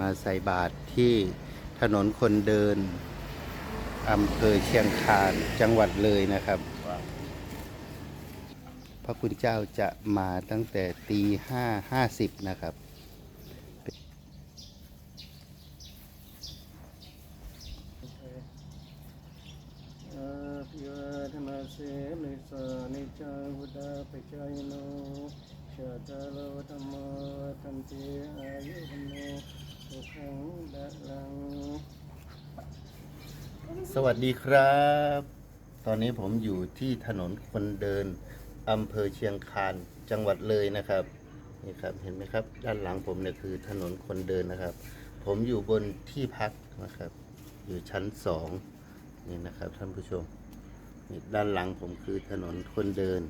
มาใส่บาตรที่ถนนคนเดินอำเภอเชียงคานจังหวัดเลยนะครับ พระคุณเจ้าจะมาตั้งแต่ตีห้าห้าสิบนะครับ อาภิวาทนาเสนิสานิจังวุดาปจายโนชาตา โลธรรมทันติอายุหโนสุขังดะลัง สวัสดีครับ ตอนนี้ผมอยู่ที่ถนนคนเดินอำเภอเชียงคานจังหวัดเลยนะครับนี่ครับเห็นไหมครับ ด้านหลังผมเนี่ยคือถนนคนเดินนะครับ ผมอยู่บนที่พักนะครับ อยู่ชั้นสองนี่นะครับท่านผู้ชมนี่ด้านหลังผมคือถนนคนเดิน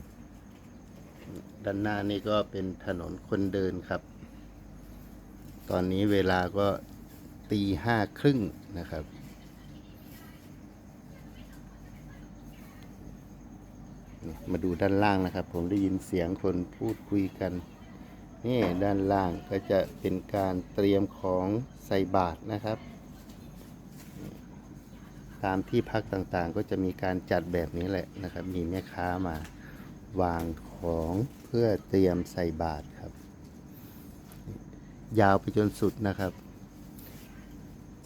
ด้านหน้านี่ก็เป็นถนนคนเดินครับ ตอนนี้เวลาก็ตีห้าครึ่งนะครับ มาดูด้านล่างนะครับ ผมได้ยินเสียงคนพูดคุยกัน นี่ด้านล่างก็จะเป็นการเตรียมของใส่บาตรนะครับ ตามที่พักต่างๆก็จะมีการจัดแบบนี้แหละนะครับ มีแม่ค้ามา วางของเพื่อเตรียมใส่บาตรครับ ยาวไปจนสุดนะครับ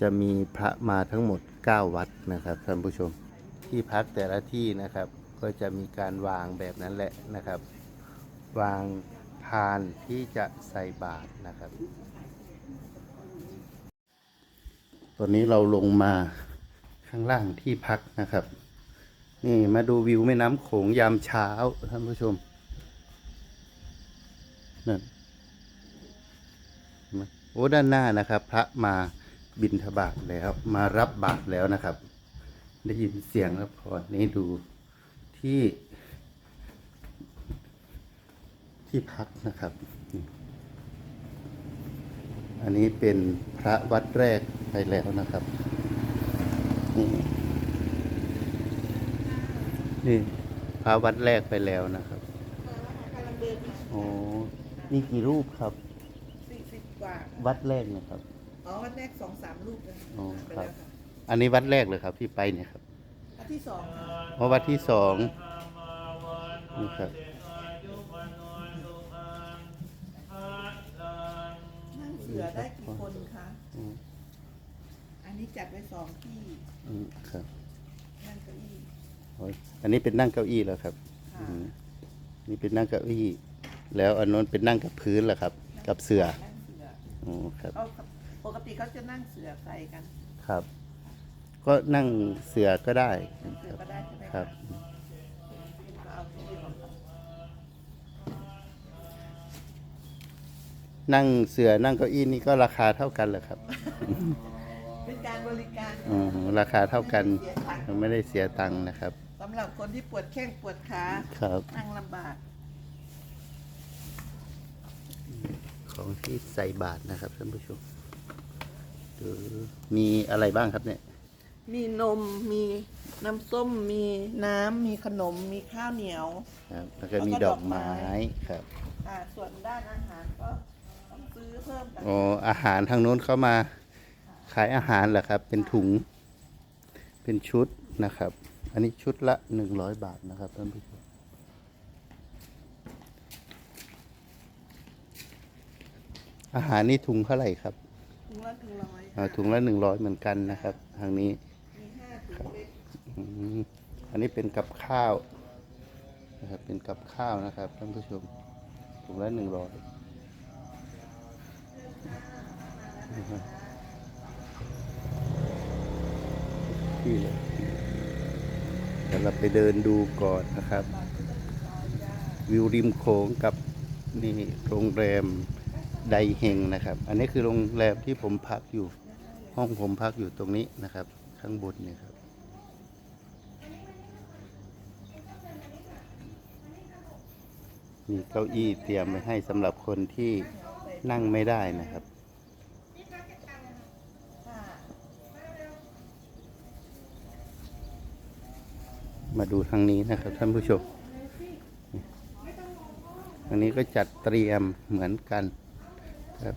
จะมีพระมาทั้งหมด 9 วัดนะครับท่านผู้ชมที่พักแต่ละที่นะครับ ก็จะมีการวางแบบนั้นแหละนะครับ วางพานที่จะใส่บาตรนะครับ ตอนนี้เราลงมาข้างล่างที่พักนะครับ นี่มาดูวิวแม่น้ำโขงยามเช้าท่านผู้ชมนั่นโอ้ด้านหน้านะครับ พระมาบินทบาทแล้ว มารับบาตรแล้วนะครับ ได้ยินเสียงแล้วพอนี้ดูที่ ที่พักนะครับ อันนี้เป็นพระวัดแรกไปแล้วนะครับนี่ นี่พระวัดแรกไปแล้วนะครับโอ้นี่กี่รูปครับ สี่สิบกว่าวัดแรกนะครับ อ๋อวันแรกสองสามลูกเลยอ๋อไปครับ แล้วค่ะอันนี้วัดแรกเลยครับที่ไปเนี่ยครับอันที่สองค่ะเพราะวัดที่สองนี่ครับนั่งเสือได้กี่คนคะ อืมอันนี้จัดไว้สองที่ อืมครับนั่งเก้าอี้โอ้ยอันนี้เป็นนั่งเก้าอี้แล้วครับค่ะอืมนี่เป็นนั่งเก้าอี้ แล้วอันนู้นเป็นนั่งกับพื้นแหละครับ กับเสือนั่งเสืออ๋อครับเขาปกติเขาจะนั่งเสือใส่กันครับ ก็นั่งเสือก็ได้นั่งเสืคอรับก็ได้ใช่ไหมะครับ ก็เอาที่ของเขานั่งเสือนั่งเก้าอี้นี่ก็ราคาเท่ากันเหรอครับเป็นการบริการอ๋อราคาเท่ากัน ไม่ได้เสียตังค์นะครับสำหรับคนที่ปวดแข้งปวดขาครับ นั่งลำบาก ของที่ใส่บาทนะครับท่านผู้ชมดูมีอะไรบ้างครับเนี่ย มีนมมีน้ำส้มมีน้ำมีขนมมีข้าวเหนียว ครับ แล้วก็มีดอกไม้ครับ อ่าส่วนด้านอาหารก็ต้องซื้อเพิ่มกันอ๋อ อาหารทางโน้นเข้ามา ขายอาหารเหรอครับ เป็นถุง เป็นชุดนะครับ อันนี้ชุดละหนึ่งร้อยบาทนะครับท่านผู้ชมอาหารนี่ถุงเท่าไหร่ครับ ถุงละถุงร้อยอ่าถุงละหนึ่งร้อยเหมือนกันนะครับ ทางนี้มีห้าถุงเล็กอืมอันนี้เป็นกับข้าวนะครับเป็นกับข้าวนะครับท่านผู้ชมถุงละหนึ่งร้อยที่เลย เดี๋ยวเราไปเดินดูก่อนนะครับ วิวริมโขงกับนี่โรงแรมไดเฮงนะครับ อันนี้คือโรงแรมที่ผมพักอยู่ ห้องผมพักอยู่ตรงนี้นะครับ ข้างบนนี่ครับมีเก้าอี้เตรียมไว้ให้สำหรับคนที่นั่งไม่ได้นะครับ มาดูทางนี้นะครับท่านผู้ชมทางนี้ก็จัดเตรียมเหมือนกันครับ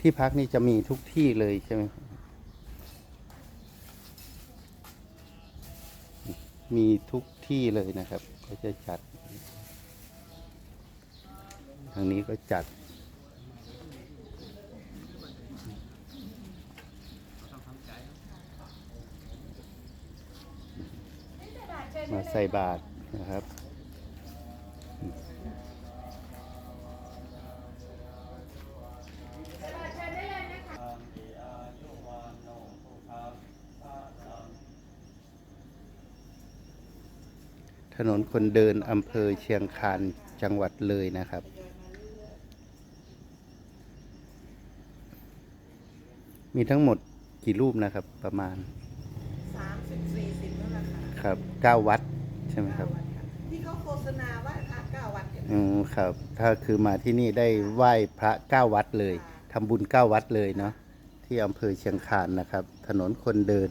ที่พักนี่จะมีทุกที่เลยใช่ไหมมีทุกที่เลยนะครับ ก็จะจัด ทางนี้ก็จัด มาใส่บาตรนะครับ ถนนคนเดินอำเภอเชียงคานจังหวัดเลยนะครับมีทั้งหมดกี่รูปนะครับประมาณ 34 ค่ะครับเก้าวัดใช่ไหมครับเก้าวัดค่ะที่เขาโฆษณาว่าพระเก้าวัดกันอืมครับ ถ้าคือมาที่นี่ได้ไหว้พระเก้าวัดเลยทำบุญเก้าวัดเลยเนาะที่อำเภอเชียงคานนะครับ ถนนคนเดิน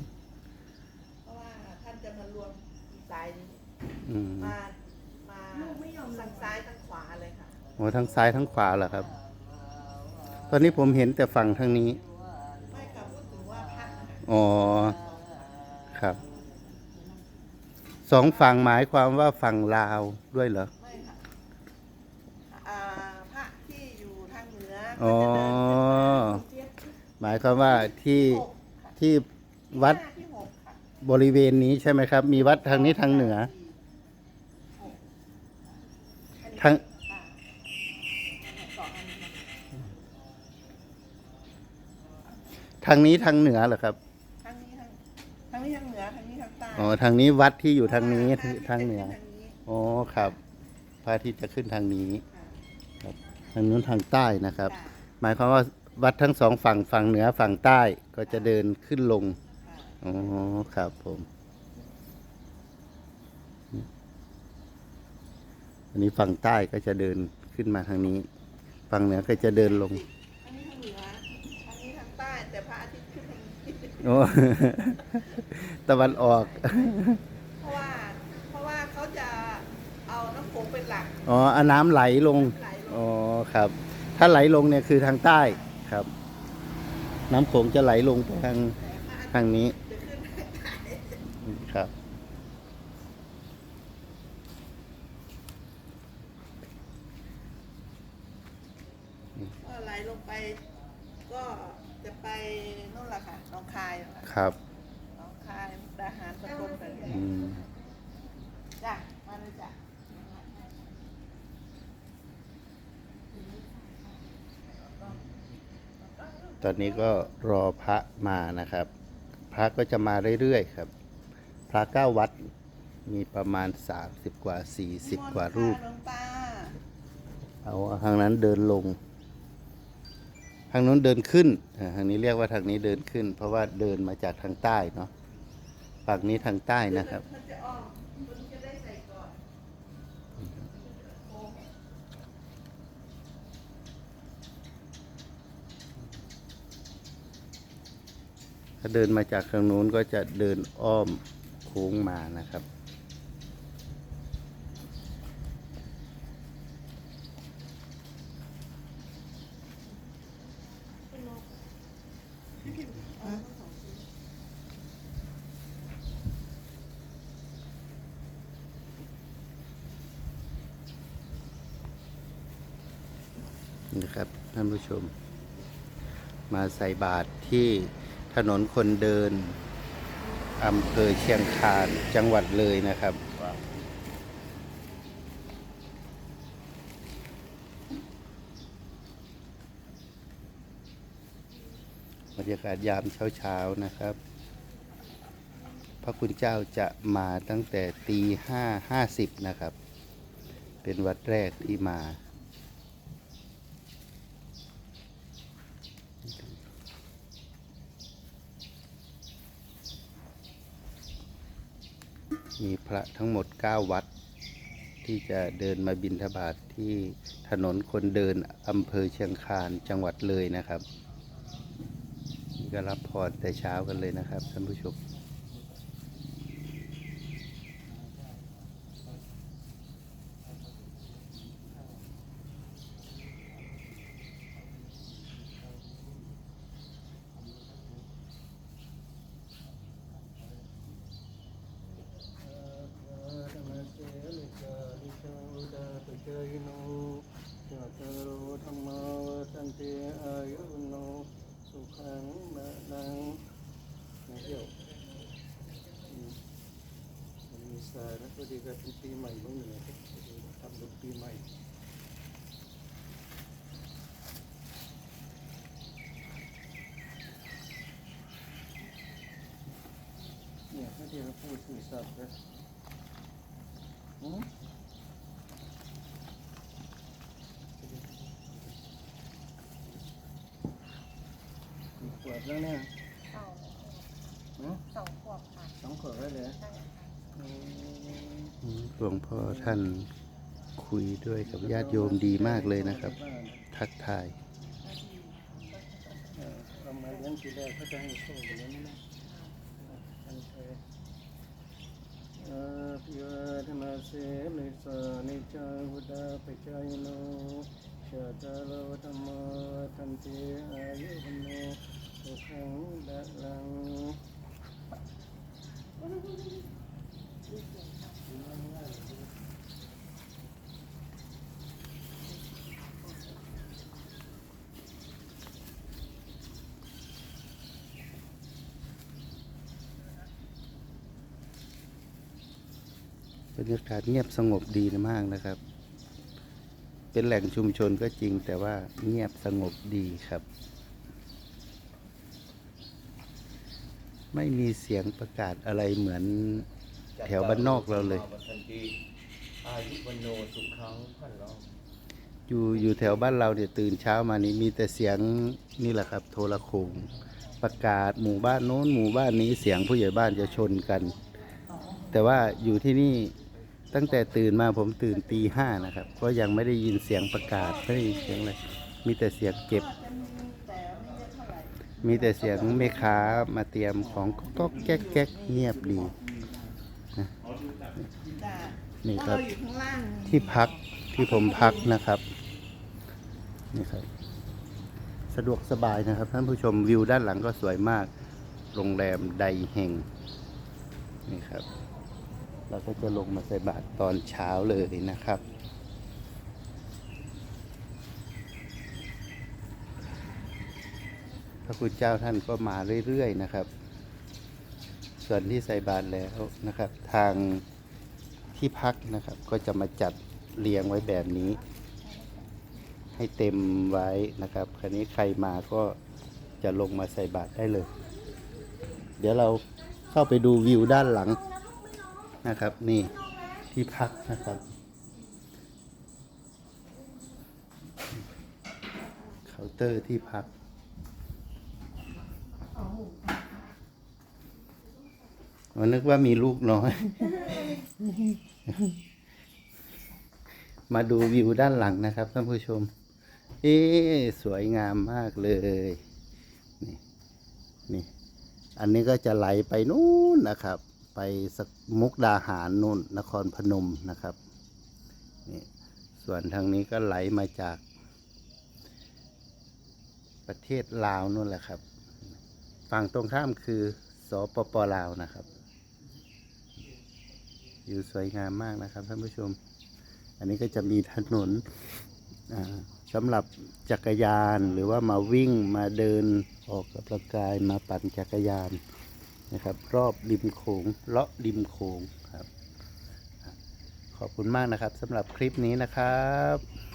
เพราะว่าท่านจะมารวมสายนี้อืมมา มาทั้งซ้ายทั้งขวาเลยค่ะ โอ้ทั้งซ้ายทั้งขวาเหรอครับ ตอนนี้ผมเห็นแต่ฝั่งทางนี้ ไม่ค่ะพูดถึงว่าพระนะคะอ๋อ ครับ สองฝั่งหมายความว่าฝั่งลาวด้วยเหรอ ไม่ค่ะอ่าพระที่อยู่ทางเหนืออ๋ก็อ จะเดินขึ้นมาหมายความว่าที่ที่หกค่ะที่วัดที่ห้าที่หกค่ะบริเวณนี้ใช่ไหมครับ มีวัดทางนี้ทางเหนือทาง ค่ะสองอันนี้ค่ะทางนี้ทางเหนือเหรอครับ อ๋อทางนี้วัดที่อยู่ทางนี้ทางเหนืออ๋อครับพระอาทิตย์จะขึ้นทางนี้ค่ะทางนู้นทางใต้นะครับ หมายความว่าวัดทั้งสองฝั่งฝั่งเหนือฝั่งใต้ก็จะเดินขึ้นลงอ๋อครับผมอันนี้ฝั่งใต้ก็จะเดินขึ้นมาทางนี้ ฝั่งเหนือก็จะเดินลง โอ้ตะวันออก เพราะว่าเพราะว่าเขาจะเอาน้ำโขงเป็นหลักอ๋อเอาน้ำไหลลง ไหลลงอ๋อครับ ถ้าไหลลงเนี่ยคือทางใต้ครับ น้ำโขงจะไหลลงไปทางแต่พระอาทิตย์ทางนี้จะขึ้นทางใต้ครับ ก็ไหลลงไป ก็จะ ไปนู่นแหละค่ะหน้องคายนั่นแหละครับ หน้องคายมุกดาหารสกลไปเลยอืม จ้ะมาเลยจ้ะตอนนี้ก็รอพระมานะครับ พระก็จะมาเรื่อยๆครับ พระเก้าวัดมีประมาณ 30 กว่า40กว่ารูปหลวงตาเอาทางนั้นเดินลง ทางนู้นเดินขึ้นทางนี้เรียกว่าทางนี้เดินขึ้น เพราะว่าเดินมาจากทางใต้เนาะฝั่งนี้ทางใต้นะครับถ้าเดินมาจากทางนู้นก็จะเดินอ้อมโค้งมานะครับ นะครับท่านผู้ชม มาใส่บาตรที่ถนนคนเดินอำเภอเชียงคานจังหวัดเลยนะครับ บรรยากาศยามเช้าๆนะครับ พระคุณเจ้าจะมาตั้งแต่ตีห้าห้าสิบนะครับ เป็นวัดแรกที่มา มีพระทั้งหมด 9 วัด ที่จะเดินมาบิณฑบาตทที่ถนนคนเดินอำเภอเชียงคานจังหวัดเลยนะครับนี่ก็รับพรแต่เช้ากันเลยนะครับท่านผู้ชม โนสุขังมานังเดี๋ยวมันมีสายนะพอดีกับปีใหม่นู่นเนี่ยทำบุญปีใหม่เนี่ยพอดีเราพูดสื่อสารกันอืม วดแล้วเนี่ยสองหืมสองขวบค่ะสองขวดแล้วเหรอใช่ค่ะอืมหลวงพ่อท่านคุยด้วยกับญาติโยมดีมากเลยนะครับ ทักทายเออเรามาเลี้ยงทีแรกเขาจะให้โชคกันแล้วนี่นะอันเคยเออพิวธนาเสนิสานิจังวุดาปิจายโน ชาตาโลธรรมทันติอายุวันโนสุขังดะลังบรรยากาศเงียบสงบดีมากนะครับ เป็นแหล่งชุมชนก็จริงแต่ว่าเงียบสงบดีครับ ไม่มีเสียงประกาศอะไรเหมือนแถวบ้านนอกเราเลย อายุวโนสุขังพันรองอยู่อยู่แถวบ้านเราเนี่ยตื่นเช้ามานี่มีแต่เสียงนี่แหละครับ โทรโขงประกาศหมู่บ้านโน้นหมู่บ้านนี้เสียงผู้ใหญ่บ้านจะชนกัน แต่ว่าอยู่ที่นี่ ตั้งแต่ตื่นมาผมตื่นตีห้านะครับ ก็ยังไม่ได้ยินเสียงประกาศไม่ได้ยินเสียงอะไรมีแต่เสียงเก็บ มีแต่เสียงแม่ค้ามาเตรียมของก็แก๊กแก๊กเงียบดีนี่ครับที่พักที่ผมพักนะครับนี่ครับ สะดวกสบายนะครับ ท่านผู้ชมวิวด้านหลังก็สวยมาก โรงแรมไดเฮงนี่ครับ เราก็จะลงมาใส่บาตรตอนเช้าเลยนะครับ พระคุณเจ้าท่านก็มาเรื่อยๆนะครับ ส่วนที่ใส่บาตรแล้วนะครับ ทางที่พักนะครับ ก็จะมาจัดเรียงไว้แบบนี้ ให้เต็มไว้นะครับ คราวนี้ใครมาก็จะลงมาใส่บาตรได้เลย เดี๋ยวเราเข้าไปดูวิวด้านหลัง นะครับ นี่ที่พักนะครับเคาน์เตอร์ที่พักวันนึกว่ามีลูกน้อย มาดูวิวด้านหลังนะครับท่านผู้ชม เอ๊สวยงามมากเลย นี่ นี่ อันนี้ก็จะไหลไปนู่นนะครับ ไปสักมุกดาหารนู่นนครพนมนะครับนี่ส่วนทางนี้ก็ไหลมาจาก ประเทศลาวนู่นแหละครับ ฝั่งตรงข้ามคือสปปลาวนะครับ อยู่สวยงามมากนะครับท่านผู้ชม อันนี้ก็จะมีถนนสำหรับจักรยานหรือว่ามาวิ่งมาเดินออกกำลังกายมาปั่นจักรยาน นะครับ รอบริมโขงเลาะริมโขงครับ ขอบคุณมากนะครับสำหรับคลิปนี้นะครับ